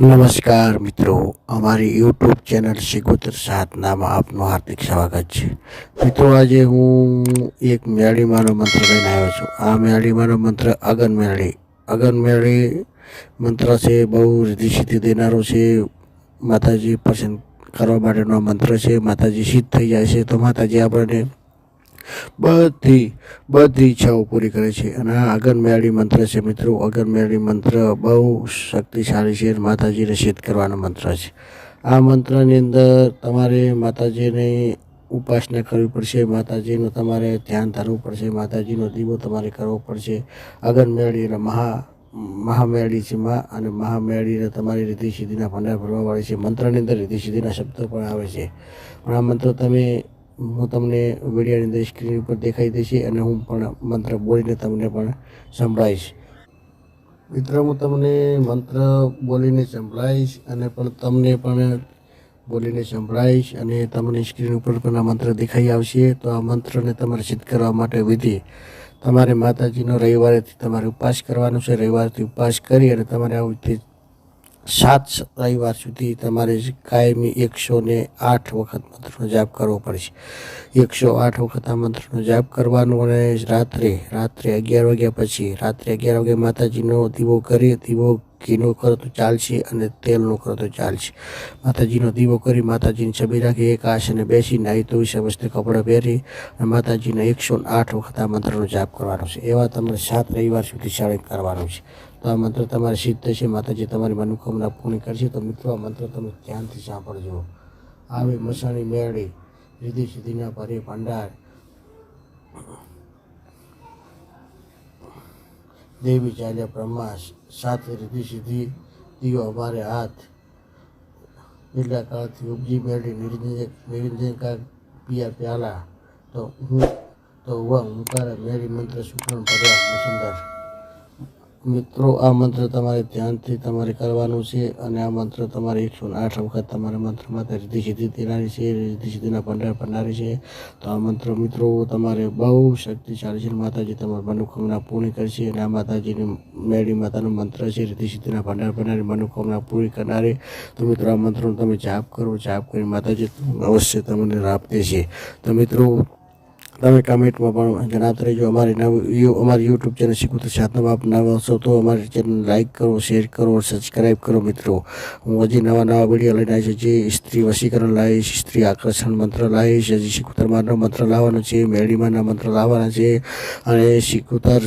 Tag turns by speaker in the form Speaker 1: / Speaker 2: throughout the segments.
Speaker 1: નમસ્કાર મિત્રો, અમારી યુટ્યુબ ચેનલ શિગોતર સાધનામાં આપનું હાર્દિક સ્વાગત છે. મિત્રો, આજે હું એક મેળીમાનો મંત્ર લઈને આવ્યો છું. આ મેળીમાનો મંત્ર અગન મેળી. અગન મેળી મંત્ર છે, બહુ રીધિ સિદ્ધિ દેનારો છે, માતાજી પસંદ કરવા માટેનો મંત્ર છે, માતાજી સિદ્ધ થઈ જાય છે. તો માતાજી આપણને બધી બધી ઈચ્છાઓ પૂરી કરે છે. અને આ અગનમેળી મંત્ર છે મિત્રો. અગનમેળી મંત્ર બહુ શક્તિશાળી છે માતાજીને સિદ્ધ કરવાનો મંત્ર છે. આ મંત્રની અંદર તમારે માતાજીની ઉપાસના કરવી પડશે. માતાજીનું તમારે ધ્યાન ધરવું પડશે. માતાજીનો દીવો તમારે કરવો પડશે. અગનમેળી અને મહા મહામેળી છે મા અને મહામેળીને તમારી રીતિ સિદ્ધિના ભંડાર ભરવાવાળી છે. મંત્રની અંદર રીતિ સિદ્ધિના શબ્દો પણ આવે છે. પણ આ મંત્ર તમે હું તમને વિડીયોની અંદર સ્ક્રીન ઉપર દેખાઈ દઈશ અને હું પણ મંત્ર બોલીને તમને પણ સંભળાવીશ મિત્ર, હું તમને મંત્ર બોલીને સંભળાવીશ અને પણ તમને પણ બોલીને સંભળાવીશ અને તમને સ્ક્રીન ઉપર પણ આ મંત્ર દેખાઈ આવશે તો આ મંત્રને તમારે સિદ્ધ કરવા માટે વિધિ. તમારે માતાજીનો રવિવારેથી તમારે ઉપવાસ કરવાનો છે. રવિવારથી ઉપવાસ કરી અને તમારે આવી રીતે સાત રવિવાર સુધી તમારે કાયમી એકસો ને આઠ વખત મંત્રનો જાપ કરવો પડશે. એકસો આઠ વખત આ મંત્રનો જાપ કરવાનો અને રાત્રે રાત્રે અગિયાર વાગ્યા પછી, રાત્રે અગિયાર વાગે માતાજીનો દીવો કરી, દીવો ઘીનો કરો તો ચાલશે અને તેલનો કરો તો ચાલશે. માતાજીનો દીવો કરી માતાજીની છબી રાખી, એક આસને બેસી નાહી તો સમસ્ત કપડાં પહેરી અને માતાજીને એકસો આઠ વખત આ મંત્રનો જાપ કરવાનો છે. એવા તમારે સાત રવિવાર સુધી શાળિત કરવાનું છે. તો આ મંત્ર તમારે સિદ્ધ થશે, માતાજી તમારી મનોકામના પૂર્ણ કરશે. તો મિત્રો, આ મંત્ર તમે ધ્યાનથી સાંભળજો. આવે મસાણી મેળી રીધિ સિદ્ધિના ભરે ભંડાર. દેવી ચાલ્યા બ્રહ્મા સાથે રીધિ સિદ્ધિ, દિયો અમારે હાથ. એટલા કાળથી ઉપજી મેળી નિરંજન કા પિયા પ્યાલા. તો હું તો હું મુકારા મેળી મંત્ર સુકરણ ભર્યા મસંદર મિત્રો, આ મંત્ર તમારે ધ્યાનથી તમારે કરવાનું છે અને આ મંત્ર તમારે એકસો આઠ વખત તમારા મંત્ર માટે રીતિ સિદ્ધિ દેનારી છે રીધિ સિદ્ધિના ભંડાર ભરનારી છે. તો આ મંત્ર મિત્રો તમારે બહુ શક્તિશાળી છે માતાજી તમારી મનોકામના પૂર્ણ કરશે અને આ માતાજીની મેળી માતાનો મંત્ર છે રીધિ સિદ્ધિના ભંડાર ભરનારી મનોકામના પૂરી કરનારી. તો મિત્રો, આ મંત્રનો તમે જાપ કરો, જાપ કરી માતાજી અવશ્ય તમને લાભ દેશે. તો મિત્રો તમે કમેન્ટમાં પણ જણાવતા રહેજો અમારી નવી અમારી યુટ્યુબ ચેનલ શીખવું સાતનામાં આપ નવા છો તો અમારી ચેનલ લાઇક કરો, શેર કરો સબસ્ક્રાઈબ કરો મિત્રો. હું હજી નવા નવા વીડિયો લઈને આવીશ જે સ્ત્રી વશીકરણ લાવીશ સ્ત્રી આકર્ષણ મંત્ર લાવીશ હજી શીખુતરમાનો મંત્ર લાવવાનો છે મેળીમાના મંત્ર લાવવાના છે અને શીખુતર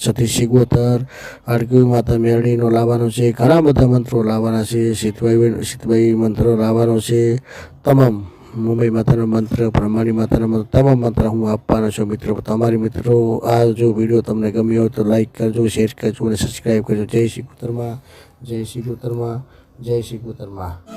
Speaker 1: સતી શીગોતર અડકવી માતા મેળીનો લાવવાનો છે. ઘણા બધા મંત્રો લાવવાના છે. સીતભાઈ સીતભાઈ મંત્રો લાવવાનો છે. તમામ મુંબઈ માતાના મંત્ર બ્રહ્માની માતાના મંત્ર, તમામ મંત્ર હું આપવાનો છું મિત્રો. તમારી મિત્રો, આ જો વીડિયો તમને ગમ્યો હોય તો લાઈક કરજો શેર કરજો અને સબસ્ક્રાઈબ કરજો. જય શ્રી કુતરમાં, જય શ્રી કુતરમાં, જય શ્રી કુતરમાં.